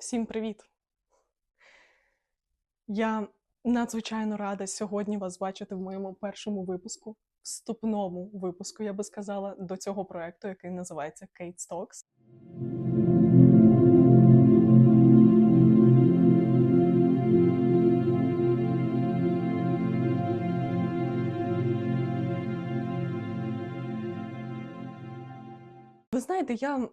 Всім привіт! Я надзвичайно рада сьогодні вас бачити в моєму першому випуску, вступному випуску, я би сказала, до цього проекту, який називається Kate Talks. Ви знаєте, я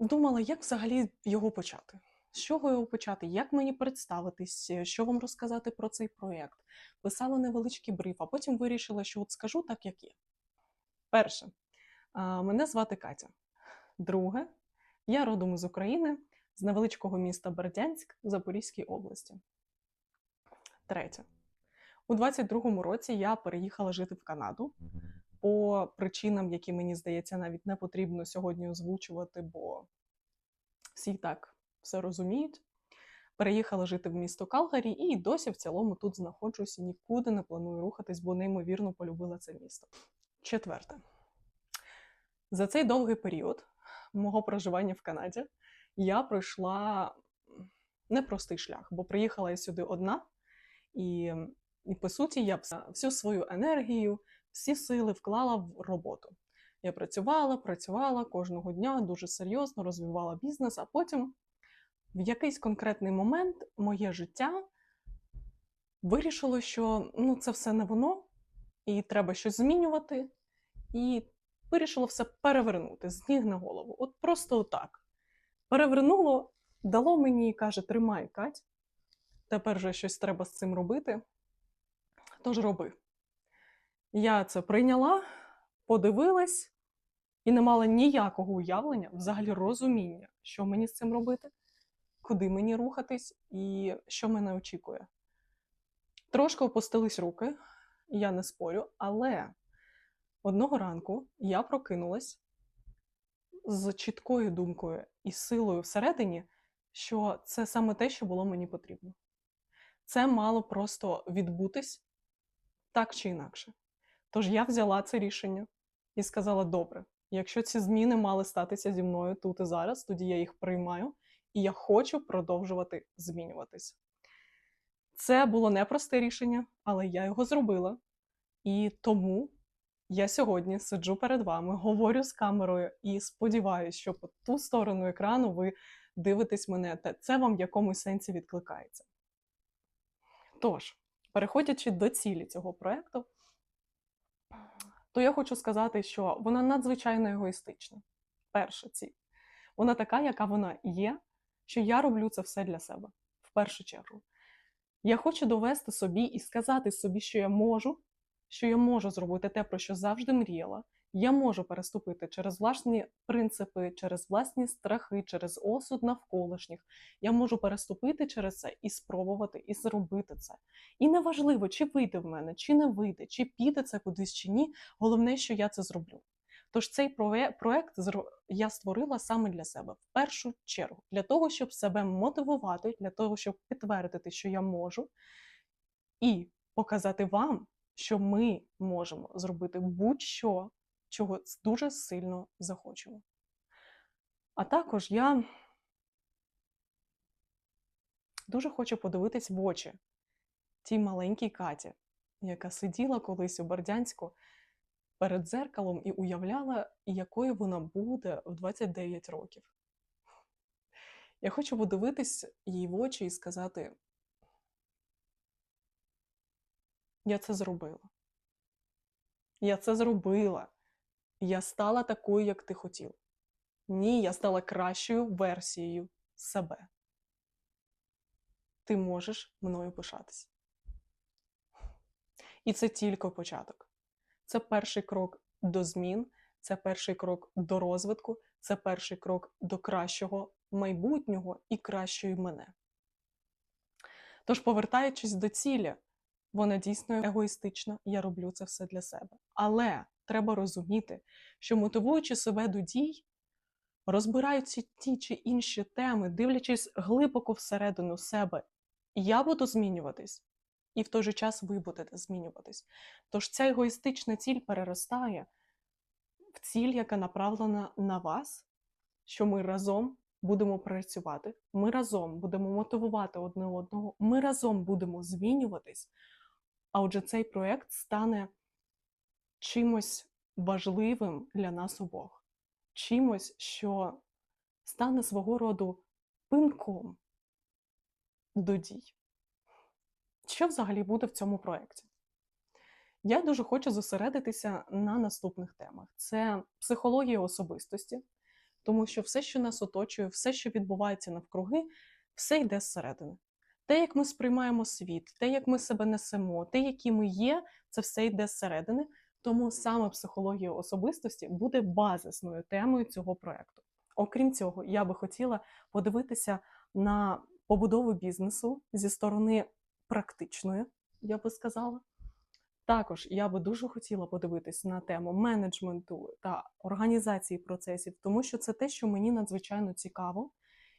думала, як взагалі його почати. З чого його почати? Як мені представитись, е, що вам розказати про цей проєкт? Писала невеличкий бриф, а потім вирішила, що от скажу так, як є. Перше, мене звати Катя. Друге, я родом із України, з невеличкого міста Бердянськ Запорізькій області. Третє, у 22-му році я переїхала жити в Канаду по причинам, які мені здається, навіть не потрібно сьогодні озвучувати, бо всі так все розуміють. Переїхала жити в місто Калгарі і досі в цілому тут знаходжусь і нікуди не планую рухатись, бо неймовірно полюбила це місто. Четверте. За цей довгий період мого проживання в Канаді я пройшла непростий шлях, бо приїхала я сюди одна, і, і по суті, я всю свою енергію, всі сили вклала в роботу. Я працювала, працювала кожного дня дуже серйозно, розвивала бізнес, а потім в якийсь конкретний момент моє життя вирішило, що ну, це все не воно, і треба щось змінювати, і вирішило все перевернути з ніг на голову. От просто отак. Перевернуло, дало мені і каже: тримай, Кать, тепер же щось треба з цим робити. Тож роби. Я це прийняла, подивилась і не мала ніякого уявлення, взагалі розуміння, що мені з цим робити, куди мені рухатись і що мене очікує. Трошки опустились руки, я не спорю, але одного ранку я прокинулась з чіткою думкою і силою всередині, що це саме те, що було мені потрібно. Це мало просто відбутись так чи інакше. Тож я взяла це рішення і сказала: добре, якщо ці зміни мали статися зі мною тут і зараз, тоді я їх приймаю, і я хочу продовжувати змінюватись. Це було непросте рішення, але я його зробила. І тому я сьогодні сиджу перед вами, говорю з камерою і сподіваюся, що по ту сторону екрану ви дивитесь мене, та це вам в якомусь сенсі відкликається. Тож, переходячи до цілі цього проєкту, то я хочу сказати, що вона надзвичайно егоїстична. Перша ціль. Вона така, яка вона є, що я роблю це все для себе в першу чергу. Я хочу довести собі і сказати собі, що я можу, що я можу зробити те, про що завжди мріяла. Я можу переступити через власні принципи, через власні страхи, через осуд навколишніх. Я можу переступити через це і спробувати, і зробити це. І неважливо, чи вийде в мене, чи не вийде, чи піде це кудись чи ні. Головне, що я це зроблю. Тож цей проект я створила саме для себе в першу чергу, для того, щоб себе мотивувати, для того, щоб підтвердити, що я можу, і показати вам, що ми можемо зробити будь-що, чого дуже сильно захочемо. А також я дуже хочу подивитись в очі тій маленькій Каті, яка сиділа колись у Бердянську перед дзеркалом і уявляла, якою вона буде в 29 років. Я хочу подивитись їй в очі і сказати: я це зробила. Я це зробила. Я стала такою, як ти хотів. Ні, я стала кращою версією себе. Ти можеш мною пишатись. І це тільки початок. Це перший крок до змін, це перший крок до розвитку, це перший крок до кращого майбутнього і кращої мене. Тож, повертаючись до цілі, вона дійсно егоїстична, я роблю це все для себе. Але треба розуміти, що мотивуючи себе до дій, розбираючи ті чи інші теми, дивлячись глибоко всередину себе, я буду змінюватись, і в той же час ви будете змінюватись. Тож ця егоїстична ціль переростає в ціль, яка направлена на вас, що ми разом будемо працювати, ми разом будемо мотивувати одне одного, ми разом будемо змінюватись. А отже, цей проект стане чимось важливим для нас обох, чимось, що стане свого роду пинком до дій. Що взагалі буде в цьому проєкті? Я дуже хочу зосередитися на наступних темах: це психологія особистості, тому що все, що нас оточує, все, що відбувається навкруги, все йде зсередини. Те, як ми сприймаємо світ, те, як ми себе несемо, те, які ми є, це все йде зсередини. Тому саме психологія особистості буде базисною темою цього проекту. Окрім цього, я би хотіла подивитися на побудову бізнесу зі сторони практичної, я би сказала. Також я би дуже хотіла подивитись на тему менеджменту та організації процесів, тому що це те, що мені надзвичайно цікаво,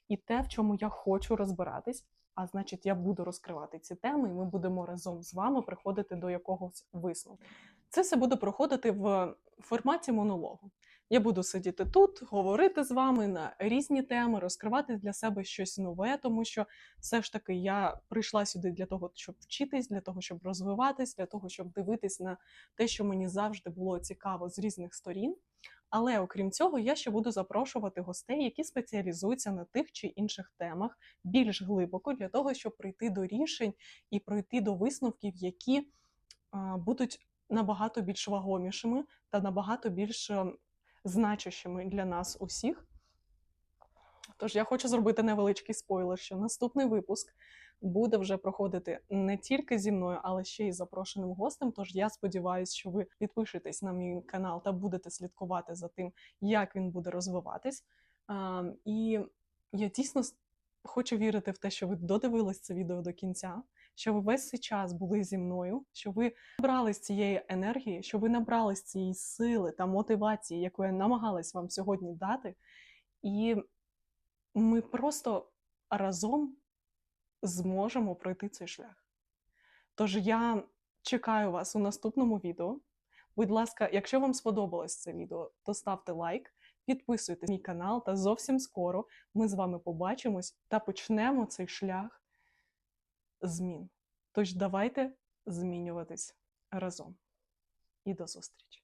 і те, в чому я хочу розбиратись. А значить, я буду розкривати ці теми, і ми будемо разом з вами приходити до якогось висновку. Це все буде проходити в форматі монологу. Я буду сидіти тут, говорити з вами на різні теми, розкривати для себе щось нове, тому що все ж таки я прийшла сюди для того, щоб вчитись, для того, щоб розвиватись, для того, щоб дивитись на те, що мені завжди було цікаво з різних сторін. Але окрім цього, я ще буду запрошувати гостей, які спеціалізуються на тих чи інших темах більш глибоко, для того, щоб прийти до рішень і прийти до висновків, які будуть набагато більш вагомішими та набагато більш значущими для нас усіх. Тож я хочу зробити невеличкий спойлер, що наступний випуск буде вже проходити не тільки зі мною, але ще й запрошеним гостем. Тож я сподіваюся, що ви підпишетесь на мій канал та будете слідкувати за тим, як він буде розвиватись. А, І я дійсно хочу вірити в те, що ви додивились це відео до кінця, що ви весь цей час були зі мною, що ви набрались цієї енергії, що ви набрались цієї сили та мотивації, яку я намагалась вам сьогодні дати. І ми просто разом зможемо пройти цей шлях. Тож я чекаю вас у наступному відео. Будь ласка, якщо вам сподобалось це відео, то ставте лайк, підписуйтесь на мій канал, та зовсім скоро ми з вами побачимось та почнемо цей шлях змін. Тож давайте змінюватись разом. І до зустрічі!